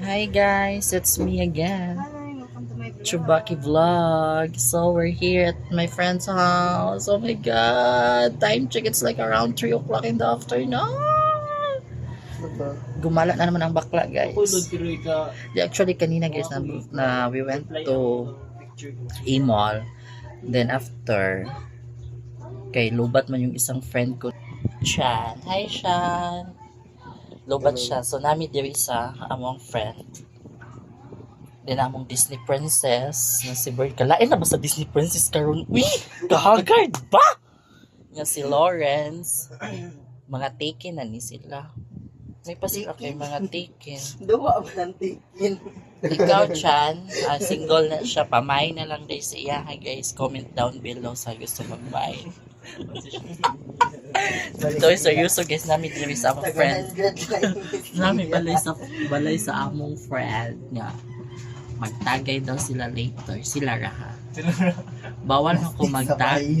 Hi guys, it's me again. Hi, welcome to my vlog. So we're here at my friend's house. Oh my god. Time check, it's like around 3 o'clock in the afternoon. Gumala na naman ang bakla guys. Actually kanina guys na, na we went to a mall. Then after, kay lubat man yung isang friend ko. Chan. Hi Chan. Lubat siya. So nami diri sa among friend. Then among Disney princess na si Bird. Kalain na ba sa Disney princess karon? Uy! Kahagard ba? Nga si Lawrence. Mga taken na ni sila. May pasira kay mga taken. Duwa ba ng tikin? Ikaw, Chan, ah, single na siya. Pamay na lang guys sa iya. Hi guys, comment down below sa gusto magmay. Ito yung seryoso guys namin diri sa among friend. Namin balay sa balay sa among friend nga. Magtagay daw sila later. Sila raha. Bawal ako magtagay.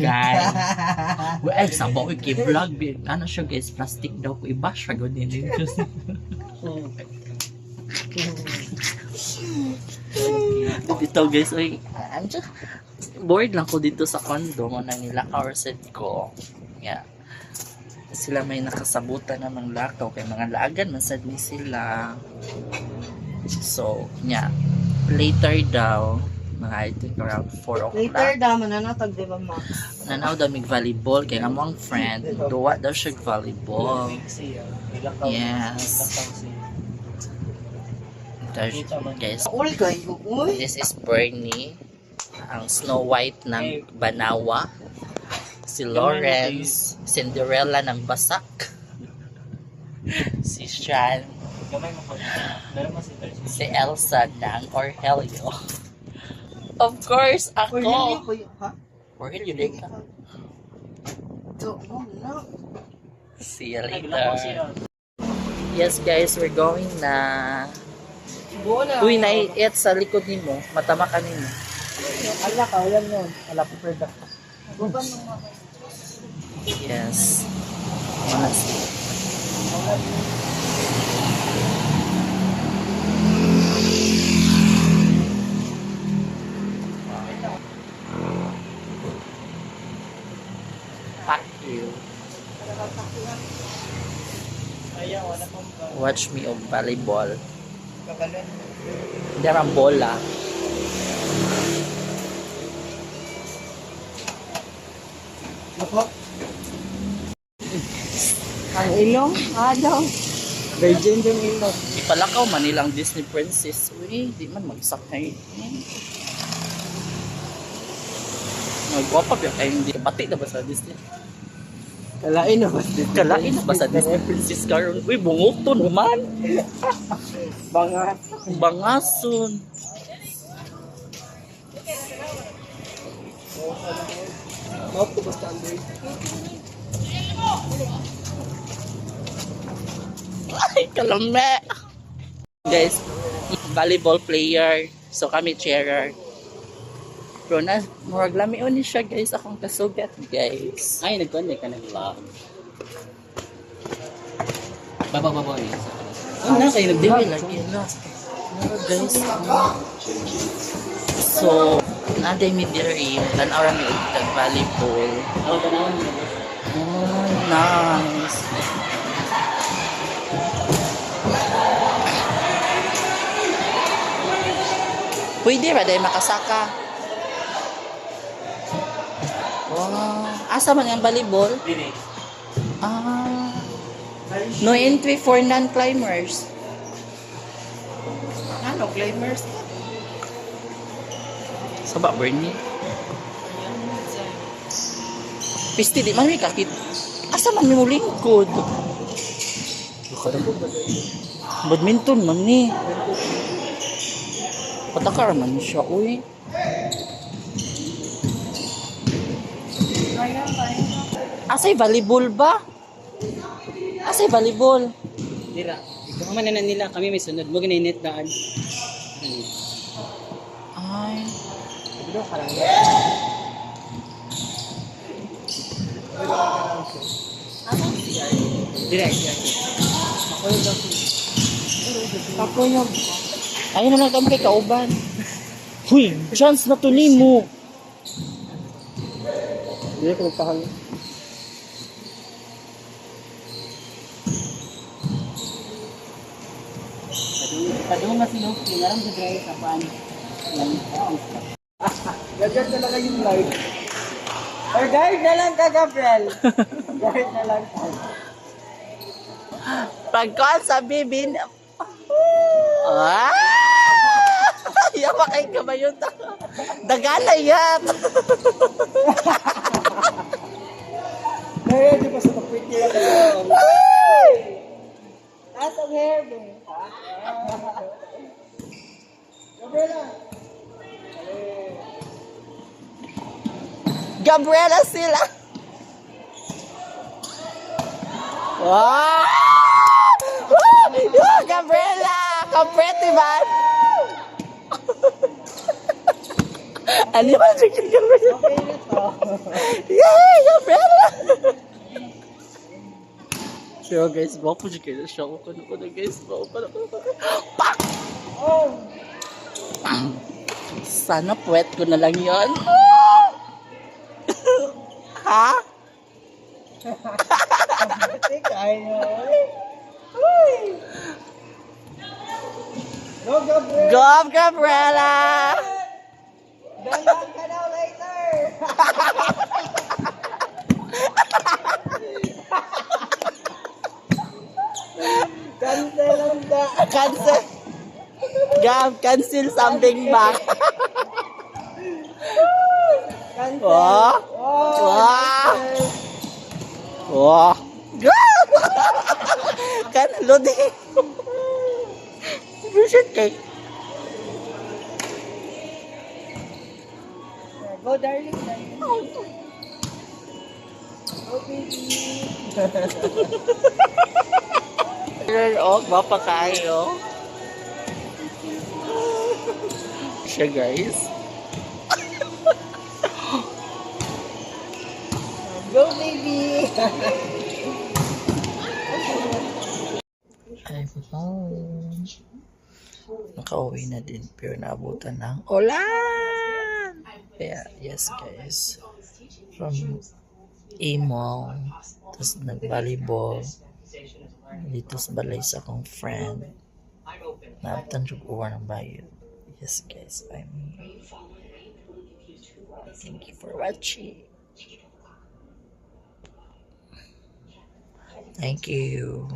Well, ay, sa bawa vlog Ano siya guys, plastic daw ko. I-bash siya gawin din. dito guys, uy, I'm just bored lang ko dito sa condo mo na nila set ko. Yeah. Sila may nakasabutan na ng lakaw kay mga laagan man sad ni sila. So, yeah. Later daw, mga I think around 4 o'clock. Later daman na natag, di ba, Max? Nanaw daw mig volleyball kay among friend duwa daw siya volleyball. Yes. There's, guys, this is Bernie, ang Snow White ng Banawa. Si Lawrence, Cinderella ng Basak. si Sean, si Elsa ng Orhelio. Of course, ako. ko yun, ha? Ka. Oh, no. See you later. Yes guys, we're going na. Uy, naiit sa likod nimo. Matama ka nimo. Ala ka, yan yun. Ala po, pwede. Yes. Mas. Fuck you. Watch me of volleyball. Hindi ang bola. Ako? Ang ilong? Adaw. Virgin yung ilong. Ipalakaw man nilang Disney princess. Uy, di man magsakay. Nagwapa ba kayo hindi pati na ba sa Disney? Kalain na ba? Kalain na ba sa Disney princess karon? Uy, bungoto naman. Banga. Bangason. Mouth ko basta Android. Ay, kalame. Guys, volleyball player. So kami cheerer. Pero na, murag lami ni siya guys. Akong kasugat guys. Ay, nag-connect ka ng vlog. Baba, baba, eh. Oh, na kayo nagdiwi lagi na. Guys, so, naday mi diri, tanaw ra mi og tag volleyball. Ako, tanawan mo. Oh, nice. Pwede ba dahil makasaka? Asa man yung volleyball? Ah. No entry for non-climbers. Ano, claimers? Sa ba, Bernie? Pisti, di man may kakit. Asa man mo lingkod? Badminton man ni. Patakar man siya, uy. Asay volleyball ba? Asay volleyball? Dira. Ikaw man na nila. Kami may sunod. Mo ginainit daan. Ay. Dira. Ako yung Kakuyog. Ayun na lang kami kay kauban. Huy, chance na tuli mo. Hindi ko pahal. Padung nga sino, kinaram sa dry sa pan. Gagat talaga yung live. Or guard na lang ka, Gabriel. guard na lang ka. Pagkon sa bibin. Ah! Yawa kay kabayon. Dagala yan. Kaya di ba sa kapwiti lang kayo? Ang hair mo. Gabriela. Gabriela sila. Wow! Wow, Gabriela! Complete ba? ano ba si Gabriela? Okay na to. Yay! Gabriela! So guys, baka po siya kayo siya ko ko na guys. Baka pa na Pak! Oh! Sana puwet ko na lang yon. ha? Go, Gabriel! Go, Gabriela! Dalang ka daw later! Cancel da. Cancel. Gab, cancel something back. Cancel. Oh. Oh, Wow. cancel. Wow. kan loading. Bullshit cake. Go, darling. darling. Go, baby. Oh, bapa kayo. Siya guys. Go, baby. Ay, home. Nakauwi na din pero naabutan ng ulan. Kaya, yes guys. From A-Mall, tapos nag-volleyball dito sa balay sa akong friend. Naabutan siya uwa ng bayo. Yes guys, I'm Thank you for watching. Thank you.